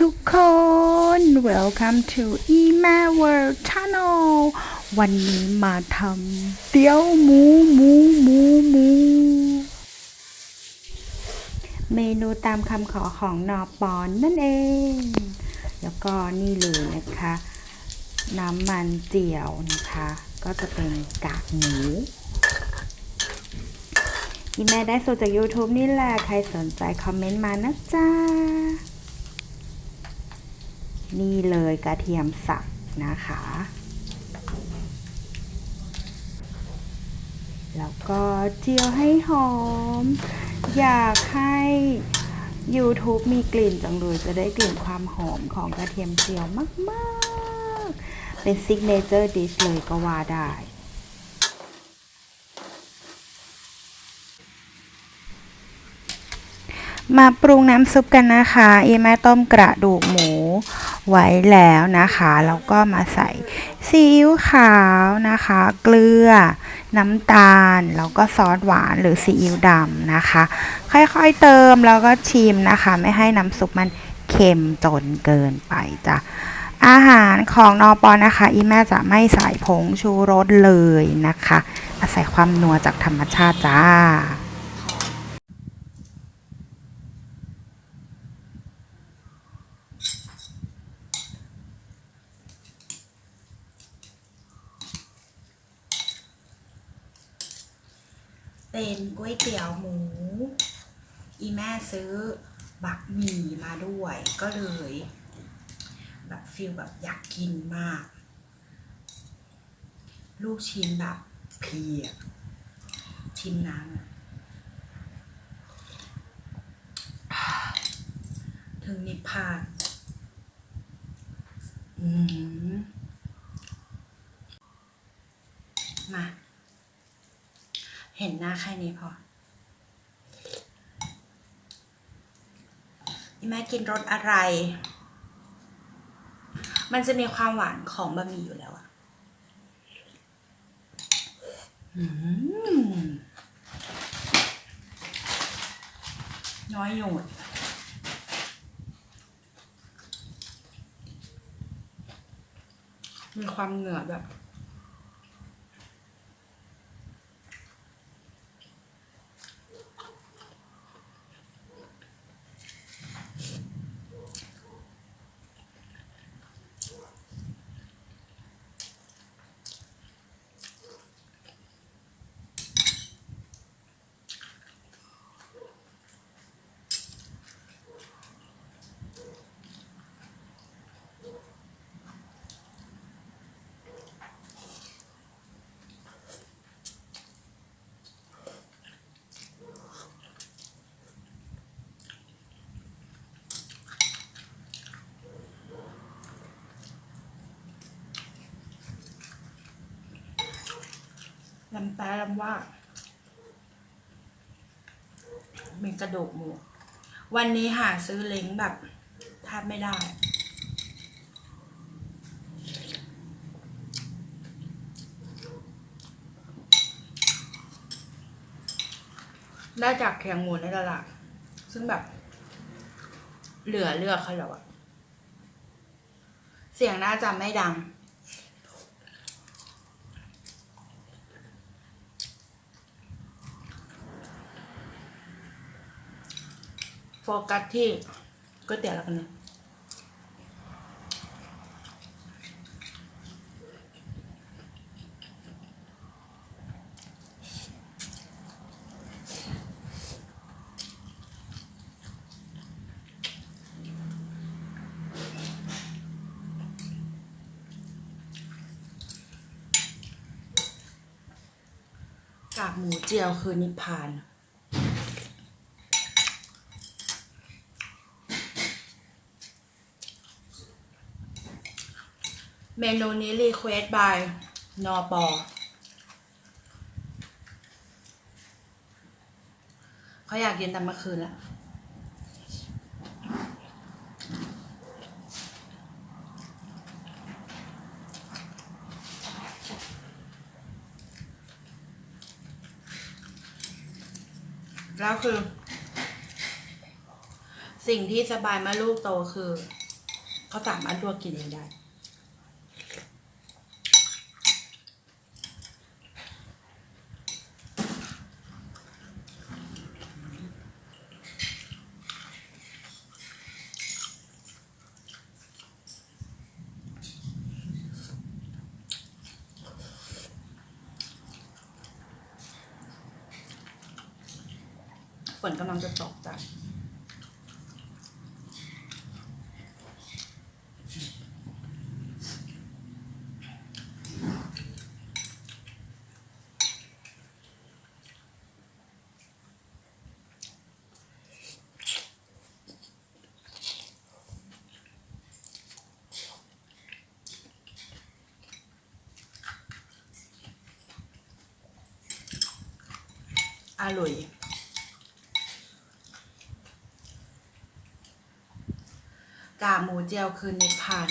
ทุกคน welcome to ema world channel วันนี้มาทำเตี๋ยวหมูหมูหมูหมู เมนูตามคำขอของนอปอนนั่นเอง แล้วก็นี่เลยนะคะ น้ำมันเจียวนะคะ ก็จะเป็นกากหมูอีแม่ได้สูตรจาก YouTube นี่แหละ ใครสนใจคอมเมนต์มานะจ๊ะ นี่เลยกระเทียมสับนะคะ แล้วก็เจียวให้หอม อยากให้ YouTube มีกลิ่นจังเลยจะได้กลิ่นความหอมของกระเทียมเจียวมากๆ เป็นซิกเนเจอร์ดิชเลยก็ว่าได้มาปรุงน้ำซุปกันนะคะ เอแม่ต้มกระดูกหมู ไว้แล้วนะคะ แล้วก็มาใส่ซีอิ๊วขาวนะคะ เกลือ น้ำตาล แล้วก็ซอสหวานหรือซีอิ๊วดำนะคะ ค่อยๆเติมแล้วก็ชิมนะคะ ไม่ให้น้ำซุปมันเค็มจนเกินไปจ้ะอาหารของนอปอนะคะ อีแม่จะไม่ใส่ผงชูรสเลยนะคะ อาศัยความนัวจากธรรมชาติจ้า เป็นก๋วยเตี๋ยวหมู อีแม่ซื้อบักหมี่มาด้วยก็เลย แบบฟิลแบบอยากกินมาก ลูกชิ้นแบบเพียชิมน้ำถึงนิพพานอืมมา เห็นหน้าแค่นี้พอ นี่แม่กินรสอะไร มันจะมีความหวานของบะหมี่อยู่แล้วอะน้อยหยุดมีความเหนือแบบ ลำตาลว่ามีกระดูกหมู วันนี้หาซื้อเล้งแบบแทบไม่ได้ได้จากแขงหมูในตลาดซึ่งแบบ เหลือเลือกเขาแล้วอะเสียงน่าจะไม่ดัง โฟกัสที่ก๋วยเตี๋ยวแล้วกันนะกากหมูเจียวคือนิพพาน เมนูนี้รีเควส by นอปอเขาอยากกินแต่เมื่อคืนแล้วแล้วคือ สิ่งที่สบายเมื่อลูกโตคือ เขาสามารถลวกกินเองได้ นกำลังจะตกจ้ะอร่อย กากหมูเจียวคือนิพพาน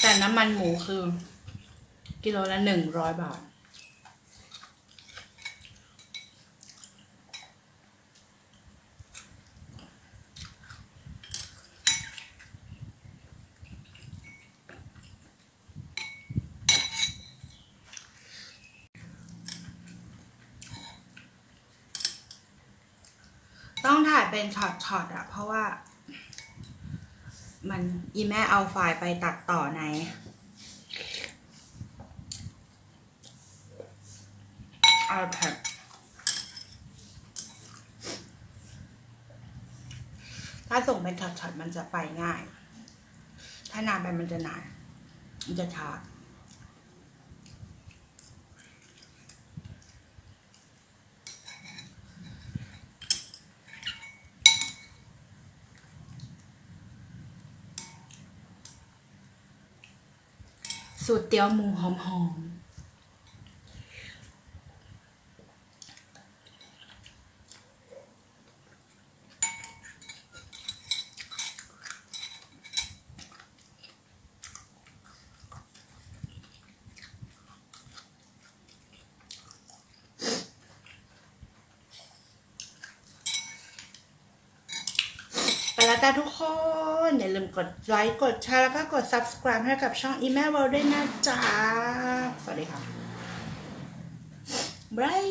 แต่น้ำมันหมูคือ กิโลละหนึ่งร้อยบาท เป็นช็อตๆอะเพราะว่า มันอีแม่เอาไฟล์ไปตัดต่อใน iPad ถ้าส่งเป็นช็อตๆมันจะไปง่าย ถ้านานไปมันจะนานมันจะช้า สูตรเตี๋ยวหมูหอมๆไปแล้วจ้าทุกคน อย่าลืมกดไลค์กดแชร์แล้วก็กด subscribe ให้กับช่อง e m a i l ด้วยนะจ๊ะ สวัสดีค่ะบาย